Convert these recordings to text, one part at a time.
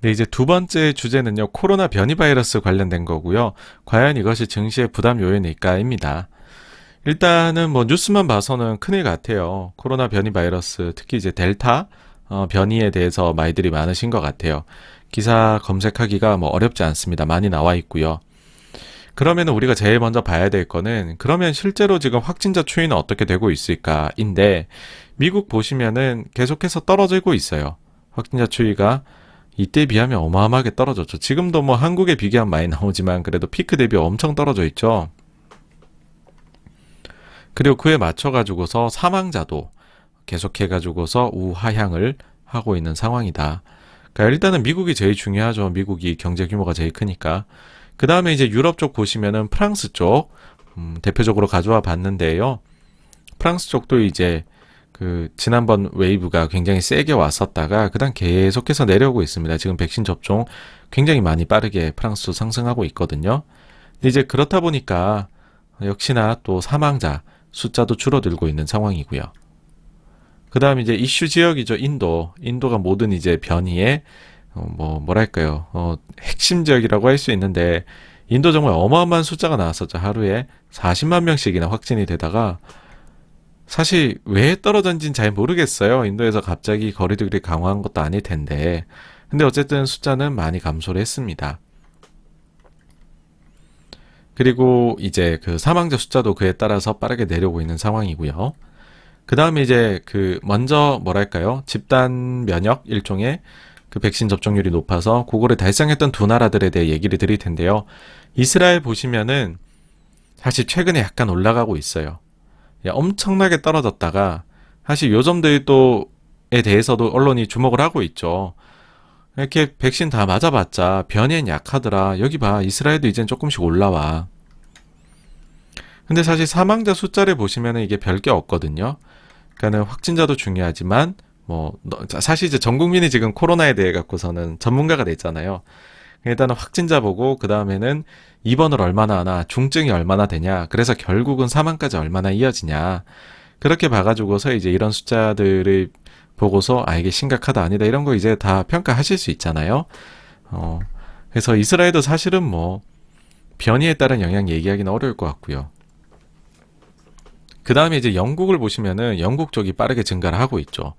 네, 이제 두 번째 주제는요, 코로나 변이 바이러스 관련된 거고요. 과연 이것이 증시의 부담 요인일까입니다. 일단은 뭐 뉴스만 봐서는 큰일 같아요. 코로나 변이 바이러스, 특히 이제 델타 어, 변이에 대해서 말들이 많으신 것 같아요. 기사 검색하기가 뭐 어렵지 않습니다. 많이 나와 있고요. 그러면 우리가 제일 먼저 봐야 될 거는 그러면 실제로 지금 확진자 추이는 어떻게 되고 있을까인데 미국 보시면은 계속해서 떨어지고 있어요. 확진자 추이가 이때 비하면 어마어마하게 떨어졌죠. 지금도 뭐 한국에 비교하면 많이 나오지만 그래도 피크 대비 엄청 떨어져 있죠. 그리고 그에 맞춰가지고서 사망자도 계속해가지고서 우하향을 하고 있는 상황이다. 그러니까 일단은 미국이 제일 중요하죠. 미국이 경제 규모가 제일 크니까. 그 다음에 이제 유럽 쪽 보시면은 프랑스 쪽, 음, 대표적으로 가져와 봤는데요. 프랑스 쪽도 이제 그 지난번 웨이브가 굉장히 세게 왔었다가 그다음 계속해서 내려오고 있습니다. 지금 백신 접종 굉장히 많이 빠르게 프랑스도 상승하고 있거든요. 이제 그렇다 보니까 역시나 또 사망자 숫자도 줄어들고 있는 상황이고요. 그다음 이제 이슈 지역이죠. 인도. 인도가 모든 이제 변이의 어, 뭐 뭐랄까요? 어, 핵심 지역이라고 할 수 있는데 인도 정말 어마어마한 숫자가 나왔었죠. 하루에 40만 명씩이나 확진이 되다가 사실 왜 떨어졌는지는 잘 모르겠어요. 인도에서 갑자기 거리두기를 강화한 것도 아닐 텐데. 근데 어쨌든 숫자는 많이 감소를 했습니다. 그리고 이제 그 사망자 숫자도 그에 따라서 빠르게 내려오고 있는 상황이고요. 그 다음에 이제 그 먼저 뭐랄까요? 집단 면역 일종의 그 백신 접종률이 높아서 그거를 달성했던 두 나라들에 대해 얘기를 드릴 텐데요. 이스라엘 보시면은 사실 최근에 약간 올라가고 있어요. 야, 엄청나게 떨어졌다가 사실 요 점들 또에 대해서도 언론이 주목을 하고 있죠. 이렇게 백신 다 맞아봤자 변이엔 약하더라. 여기 봐. 이스라엘도 이젠 조금씩 올라와. 근데 사실 사망자 숫자를 보시면은 이게 별게 없거든요. 그러니까는 확진자도 중요하지만 뭐 사실 이제 전 국민이 지금 코로나에 대해 갖고서는 전문가가 됐잖아요. 일단은 확진자 보고 그 다음에는 입원을 얼마나 하나, 중증이 얼마나 되냐, 그래서 결국은 사망까지 얼마나 이어지냐. 그렇게 봐가지고서 이제 이런 숫자들을 보고서 아 이게 심각하다 아니다 이런 거 이제 다 평가하실 수 있잖아요. 어 그래서 이스라엘도 사실은 뭐 변이에 따른 영향 얘기하기는 어려울 것 같고요. 그 다음에 이제 영국을 보시면은 영국 쪽이 빠르게 증가를 하고 있죠.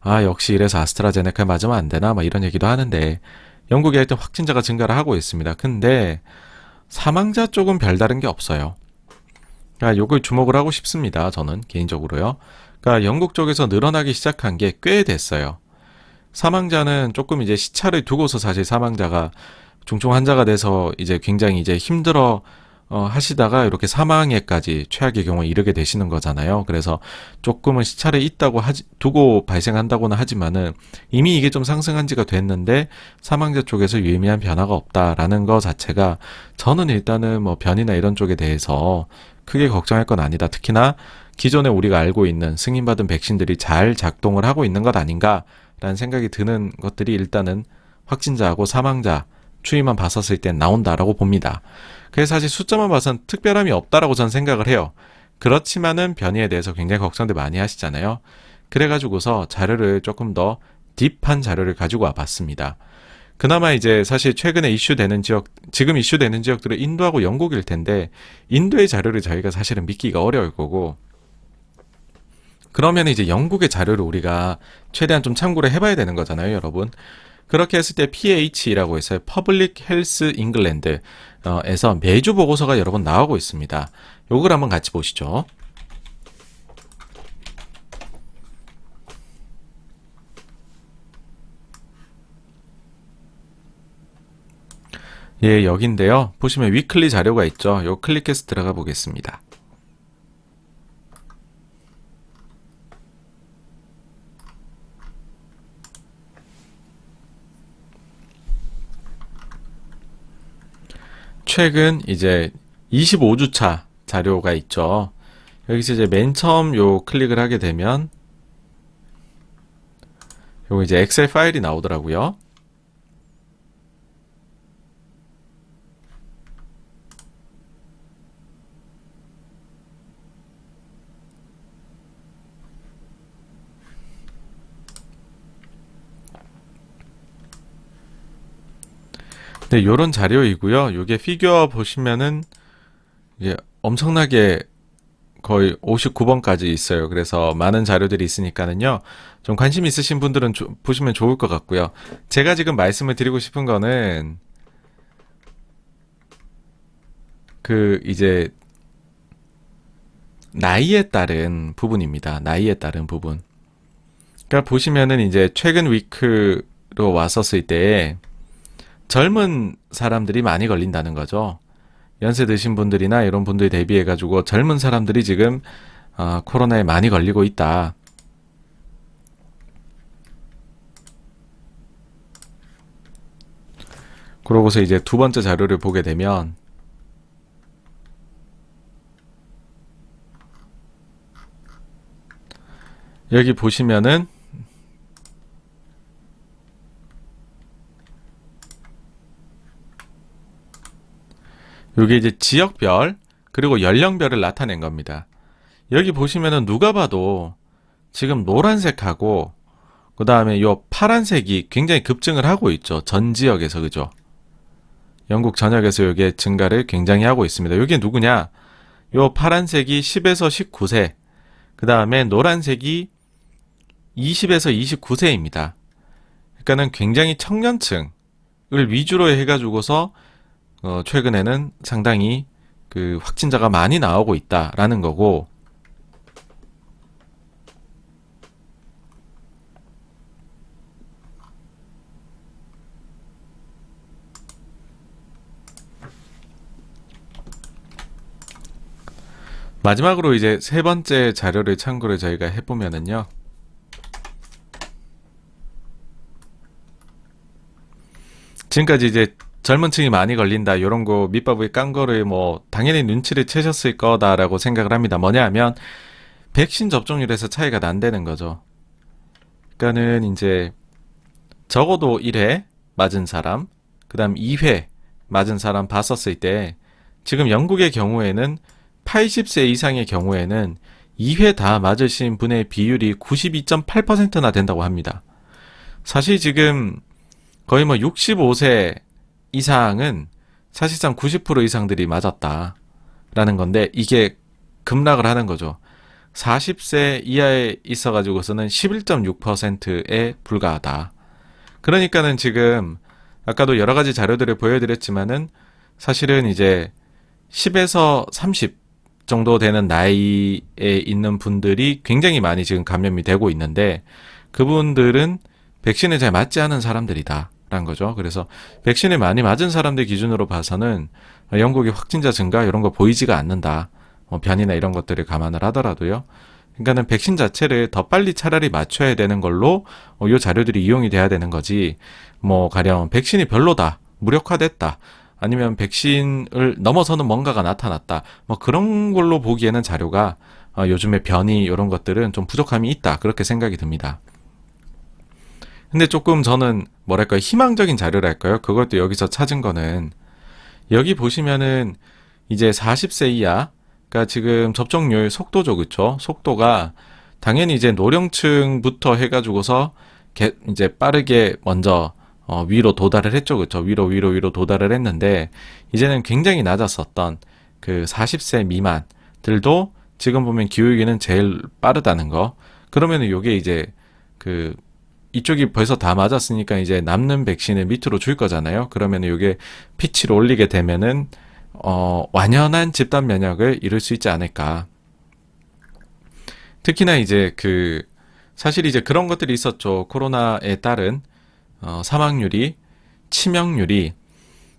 아 역시 이래서 아스트라제네카 맞으면 안 되나 막 이런 얘기도 하는데 영국이 하여튼 확진자가 증가를 하고 있습니다. 근데 사망자 쪽은 별다른 게 없어요. 아, 요걸 주목을 하고 싶습니다. 저는 개인적으로요. 그러니까 영국 쪽에서 늘어나기 시작한 게 꽤 됐어요. 사망자는 조금 이제 시차를 두고서 사실 사망자가 중증 환자가 돼서 이제 굉장히 이제 힘들어 어, 하시다가 이렇게 사망에까지 최악의 경우에 이르게 되시는 거잖아요. 그래서 조금은 시차를 있다고 하지, 두고 발생한다고는 하지만은 이미 이게 좀 상승한 지가 됐는데 사망자 쪽에서 유의미한 변화가 없다라는 거 자체가 저는 일단은 뭐 변이나 이런 쪽에 대해서 크게 걱정할 건 아니다. 특히나 기존에 우리가 알고 있는 승인받은 백신들이 잘 작동을 하고 있는 것 아닌가라는 생각이 드는 것들이 일단은 확진자하고 사망자 추이만 봤었을 땐 나온다라고 봅니다. 그래서 사실 숫자만 봐선 특별함이 없다라고 저는 생각을 해요. 그렇지만은 변이에 대해서 굉장히 걱정들 많이 하시잖아요. 그래가지고서 자료를 조금 더 딥한 자료를 가지고 와 봤습니다. 그나마 이제 사실 최근에 이슈되는 지역, 지금 이슈되는 지역들은 인도하고 영국일 텐데, 인도의 자료를 저희가 사실은 믿기가 어려울 거고, 그러면 이제 영국의 자료를 우리가 최대한 좀 참고를 해봐야 되는 거잖아요, 여러분. 그렇게 했을 때 PH라고 해서 Public Health England 에서 매주 보고서가 여러 번 나오고 있습니다. 요걸 한번 같이 보시죠. 예, 여긴데요. 보시면 위클리 자료가 있죠. 요 클릭해서 들어가 보겠습니다. 최근 이제 25주차 자료가 있죠. 여기서 이제 맨 처음 요 클릭을 하게 되면 요 이제 엑셀 파일이 나오더라고요. 네, 요런 자료이고요. 요게 피규어 보시면은 이게 엄청나게 거의 59번까지 있어요. 그래서 많은 자료들이 있으니까는요. 좀 관심 있으신 분들은 조- 보시면 좋을 것 같고요. 제가 지금 말씀을 드리고 싶은 거는 그 이제 나이에 따른 부분입니다. 나이에 따른 부분. 그러니까 보시면은 이제 최근 위크로 왔었을 때 젊은 사람들이 많이 걸린다는 거죠. 연세 드신 분들이나 이런 분들 대비해 가지고 젊은 사람들이 지금 아, 코로나에 많이 걸리고 있다. 그러고서 이제 두 번째 자료를 보게 되면 여기 보시면은 요게 이제 지역별 그리고 연령별을 나타낸 겁니다. 여기 보시면은 누가 봐도 지금 노란색하고 그 다음에 요 파란색이 굉장히 급증을 하고 있죠. 전 지역에서 그죠? 영국 전역에서 요게 증가를 굉장히 하고 있습니다. 요게 누구냐? 요 파란색이 10에서 19세, 그 다음에 노란색이 20에서 29세입니다. 그러니까는 굉장히 청년층을 위주로 해가지고서 어, 최근에는 상당히 그 확진자가 많이 나오고 있다라는 거고, 마지막으로 이제 세 번째 자료를 참고를 저희가 해보면은요. 지금까지 이제 젊은 층이 많이 걸린다 이런 거 밑밥을 깐 거를 뭐 당연히 눈치를 채셨을 거다라고 생각을 합니다. 뭐냐 하면 백신 접종률에서 차이가 난다는 거죠. 그러니까는 이제 적어도 1회 맞은 사람, 그다음 2회 맞은 사람 봤었을 때 지금 영국의 경우에는 80세 이상의 경우에는 2회 다 맞으신 분의 비율이 92.8%나 된다고 합니다. 사실 지금 거의 뭐 65세 이상은 사실상 90% 이상들이 맞았다라는 건데 이게 급락을 하는 거죠. 40세 이하에 있어 가지고서는 11.6%에 불과하다. 그러니까는 지금 아까도 여러 가지 자료들을 보여드렸지만은 사실은 이제 10에서 30 정도 되는 나이에 있는 분들이 굉장히 많이 지금 감염이 되고 있는데 그분들은 백신을 잘 맞지 않은 사람들이다. 라는 거죠. 그래서 백신을 많이 맞은 사람들 기준으로 봐서는 영국의 확진자 증가 이런 거 보이지가 않는다. 뭐 변이나 이런 것들을 감안을 하더라도요. 그러니까는 백신 자체를 더 빨리 차라리 맞춰야 되는 걸로 어, 요 자료들이 이용이 돼야 되는 거지. 뭐 가령 백신이 별로다, 무력화됐다, 아니면 백신을 넘어서는 뭔가가 나타났다. 뭐 그런 걸로 보기에는 자료가 어, 요즘에 변이 이런 것들은 좀 부족함이 있다 그렇게 생각이 듭니다. 근데 조금 저는 뭐랄까요 희망적인 자료랄까요? 그것도 여기서 찾은 거는 여기 보시면은 이제 40세 이하 그러니까 지금 접종률 속도죠, 그쵸? 속도가 당연히 이제 노령층부터 해가지고서 개- 이제 빠르게 먼저 어, 위로 도달을 했죠, 그쵸? 위로 위로 위로 도달을 했는데 이제는 굉장히 낮았었던 그 40세 미만들도 지금 보면 기울기는 제일 빠르다는 거. 그러면은 요게 이제 그 이쪽이 벌써 다 맞았으니까 이제 남는 백신을 밑으로 줄 거잖아요. 그러면 이게 피치를 올리게 되면은 어, 완연한 집단 면역을 이룰 수 있지 않을까. 특히나 이제 그 사실 이제 그런 것들이 있었죠. 코로나에 따른 어, 사망률이 치명률이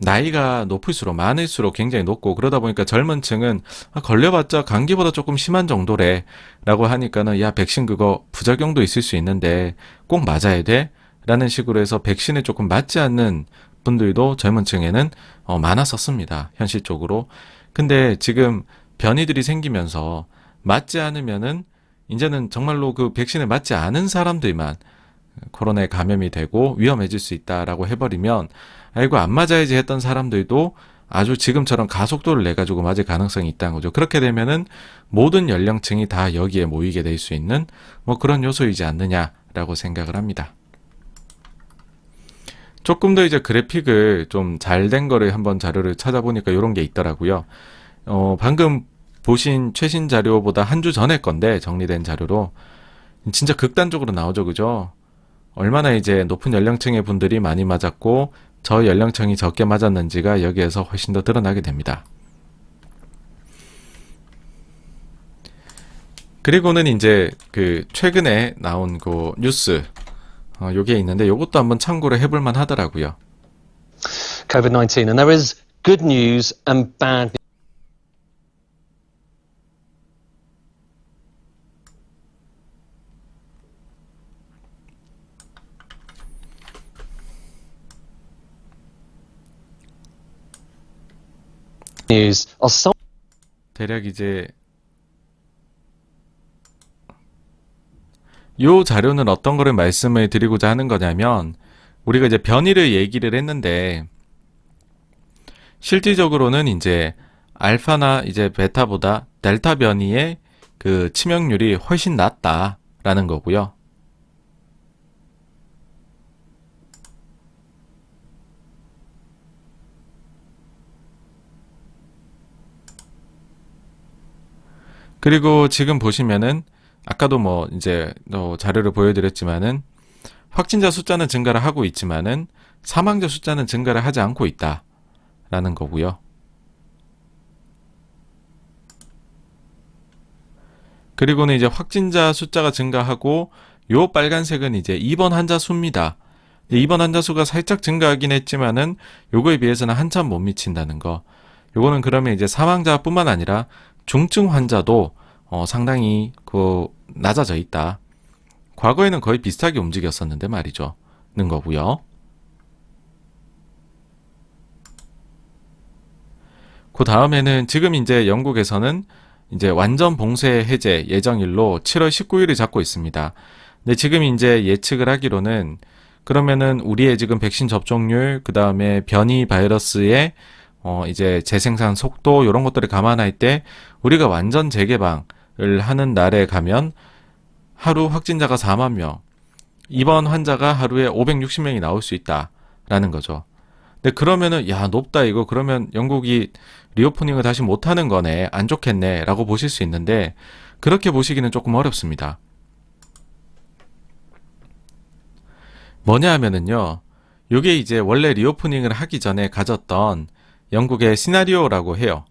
나이가 높을수록 많을수록 굉장히 높고 그러다 보니까 젊은 층은 아, 걸려봤자 감기보다 조금 심한 정도래. 라고 하니까는 야 백신 그거 부작용도 있을 수 있는데 꼭 맞아야 돼? 라는 식으로 해서 백신에 조금 맞지 않는 분들도 젊은 층에는 어, 많았었습니다 현실적으로. 근데 지금 변이들이 생기면서 맞지 않으면은 이제는 정말로 그 백신에 맞지 않은 사람들만 코로나에 감염이 되고 위험해질 수 있다라고 해버리면 아이고 안 맞아야지 했던 사람들도 아주 지금처럼 가속도를 내 가지고 맞을 가능성이 있다는 거죠. 그렇게 되면은 모든 연령층이 다 여기에 모이게 될 수 있는 뭐 그런 요소이지 않느냐라고 생각을 합니다. 조금 더 이제 그래픽을 좀 잘 된 거를 한번 자료를 찾아보니까 이런 게 있더라고요. 어, 방금 보신 최신 자료보다 한 주 전에 건데 정리된 자료로 진짜 극단적으로 나오죠, 그죠? 얼마나 이제 높은 연령층의 분들이 많이 맞았고 저 연령층이 적게 맞았는지가 여기에서 훨씬 더 드러나게 됩니다. 그리고는 이제 그 최근에 나온 그 뉴스 어, 요게 있는데 요것도 한번 참고를 해볼 만 하더라고요. COVID 19. And there is good news and bad news. 대략 이제 요 자료는 어떤 거를 말씀을 드리고자 하는 거냐면 우리가 이제 변이를 얘기를 했는데 실질적으로는 이제 알파나 이제 베타보다 델타 변이의 그 치명률이 훨씬 낮다라는 거고요. 그리고 지금 보시면은 아까도 뭐 이제 또 자료를 보여드렸지만은 확진자 숫자는 증가를 하고 있지만은 사망자 숫자는 증가를 하지 않고 있다라는 거고요. 그리고는 이제 확진자 숫자가 증가하고 요 빨간색은 이제 입원 환자 수입니다. 입원 환자 수가 살짝 증가하긴 했지만은 요거에 비해서는 한참 못 미친다는 거. 요거는 그러면 이제 사망자뿐만 아니라 중증 환자도 어, 상당히 그 낮아져 있다. 과거에는 거의 비슷하게 움직였었는데 말이죠. 는 거고요. 그 다음에는 지금 이제 영국에서는 이제 완전 봉쇄 해제 예정일로 7월 19일을 잡고 있습니다. 근데 지금 이제 예측을 하기로는 그러면은 우리의 지금 백신 접종률, 그 다음에 변이 바이러스의 어 이제 재생산 속도 이런 것들을 감안할 때 우리가 완전 재개방을 하는 날에 가면 하루 확진자가 4만 명, 입원 환자가 하루에 560명이 나올 수 있다라는 거죠. 근데 그러면은 야 높다 이거 그러면 영국이 리오프닝을 다시 못하는 거네 안 좋겠네라고 보실 수 있는데 그렇게 보시기는 조금 어렵습니다. 뭐냐 하면은요. 요게 이제 원래 리오프닝을 하기 전에 가졌던 영국의 시나리오라고 해요.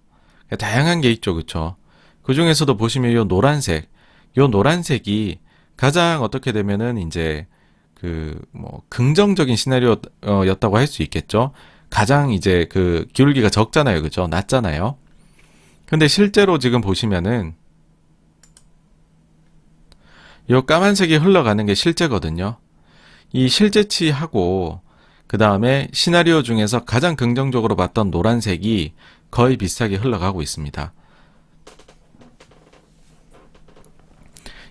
다양한 게 있죠, 그쵸? 그 중에서도 보시면 요 노란색, 요 노란색이 가장 어떻게 되면은 이제 그 뭐 긍정적인 시나리오였다고 할 수 있겠죠. 가장 이제 그 기울기가 적잖아요, 그죠? 낮잖아요. 근데 실제로 지금 보시면은 요 까만색이 흘러가는 게 실제거든요. 이 실제치하고 그 다음에 시나리오 중에서 가장 긍정적으로 봤던 노란색이 거의 비슷하게 흘러가고 있습니다.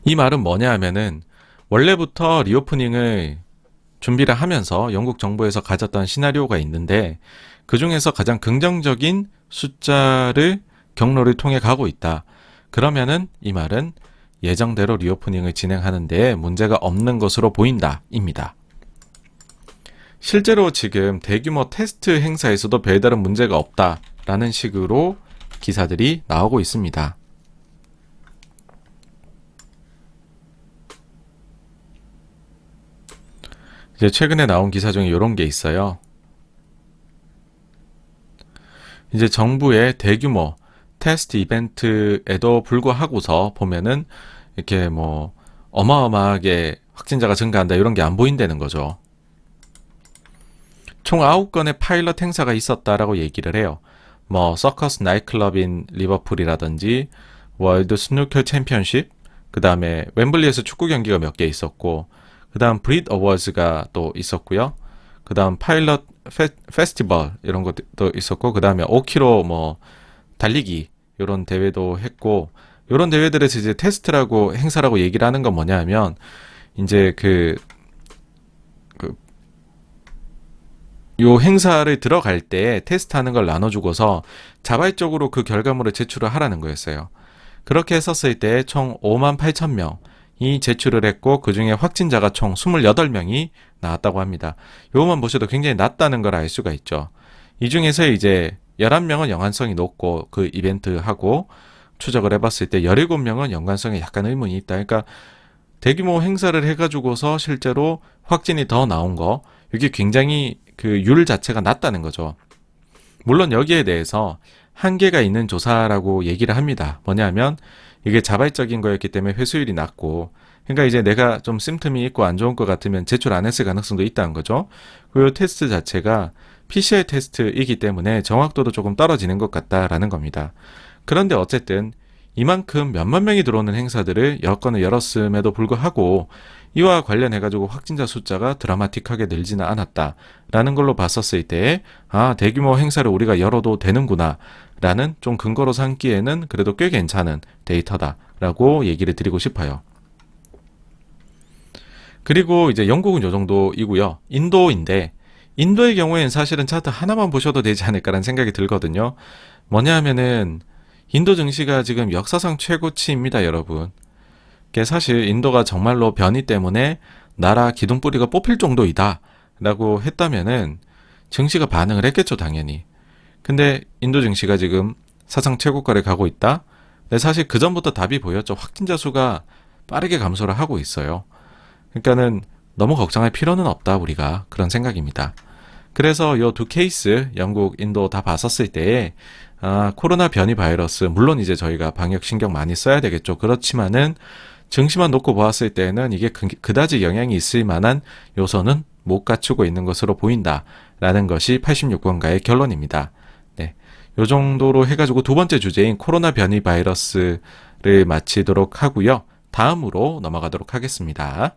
이 말은 뭐냐 하면은 원래부터 리오프닝을 준비를 하면서 영국 정부에서 가졌던 시나리오가 있는데 그 중에서 가장 긍정적인 숫자를 경로를 통해 가고 있다. 그러면은 이 말은 예정대로 리오프닝을 진행하는데 문제가 없는 것으로 보인다. 입니다. 실제로 지금 대규모 테스트 행사에서도 별다른 문제가 없다라는 식으로 기사들이 나오고 있습니다. 이제 최근에 나온 기사 중에 이런 게 있어요. 이제 정부의 대규모 테스트 이벤트에도 불구하고서 보면은 이렇게 뭐 어마어마하게 확진자가 증가한다 이런 게 안 보인다는 거죠. 총 9건의 파일럿 행사가 있었다라고 얘기를 해요. 뭐 서커스 나이클럽인 리버풀이라든지 월드 스누커 챔피언십, 그 다음에 웸블리에서 축구 경기가 몇 개 있었고, 그 다음 브릿 어워즈가 또 있었고요. 그 다음 파일럿 페, 페스티벌 이런 것도 있었고, 그 다음에 5km 뭐 달리기 이런 대회도 했고, 이런 대회들에서 이제 테스트라고 행사라고 얘기를 하는 건 뭐냐 하면 이제 그, 그, 요 행사를 들어갈 때 테스트하는 걸 나눠주고서 자발적으로 그 결과물을 제출을 하라는 거였어요. 그렇게 했었을 때 총 5만 8천 명, 이 제출을 했고 그 중에 확진자가 총 28명이 나왔다고 합니다. 요것만 보셔도 굉장히 낮다는 걸 알 수가 있죠. 이 중에서 이제 11명은 연관성이 높고 그 이벤트하고 추적을 해봤을 때 17명은 연관성에 약간 의문이 있다. 그러니까 대규모 행사를 해가지고서 실제로 확진이 더 나온 거, 이게 굉장히 그 율 자체가 낮다는 거죠. 물론 여기에 대해서 한계가 있는 조사라고 얘기를 합니다. 뭐냐면 이게 자발적인 거였기 때문에 회수율이 낮고, 그러니까 이제 내가 좀 심틈이 있고 안 좋은 것 같으면 제출 안 했을 가능성도 있다는 거죠. 그리고 테스트 자체가 PCR 테스트이기 때문에 정확도도 조금 떨어지는 것 같다라는 겁니다. 그런데 어쨌든 이만큼 몇만 명이 들어오는 행사들을 여건을 열었음에도 불구하고 이와 관련해가지고 확진자 숫자가 드라마틱하게 늘지는 않았다라는 걸로 봤었을 때, 아, 대규모 행사를 우리가 열어도 되는구나. 라는 좀 근거로 삼기에는 그래도 꽤 괜찮은 데이터다라고 얘기를 드리고 싶어요. 그리고 이제 영국은 요 정도이고요. 인도인데, 인도의 경우에는 사실은 차트 하나만 보셔도 되지 않을까라는 생각이 들거든요. 뭐냐 하면은, 인도 증시가 지금 역사상 최고치입니다, 여러분. 사실 인도가 정말로 변이 때문에 나라 기둥뿌리가 뽑힐 정도이다. 라고 했다면은 증시가 반응을 했겠죠, 당연히. 근데 인도 증시가 지금 사상 최고가를 가고 있다? 근데 사실 그 전부터 답이 보였죠. 확진자 수가 빠르게 감소를 하고 있어요. 그러니까는 너무 걱정할 필요는 없다, 우리가. 그런 생각입니다. 그래서 요두 케이스, 영국, 인도 다 봤었을 때, 아, 코로나 변이 바이러스, 물론 이제 저희가 방역 신경 많이 써야 되겠죠. 그렇지만은 증시만 놓고 보았을 때는 이게 그, 그다지 영향이 있을 만한 요소는 못 갖추고 있는 것으로 보인다라는 것이 86번가의 결론입니다. 네. 요 정도로 해 가지고 두 번째 주제인 코로나 변이 바이러스를 마치도록 하고요. 다음으로 넘어가도록 하겠습니다.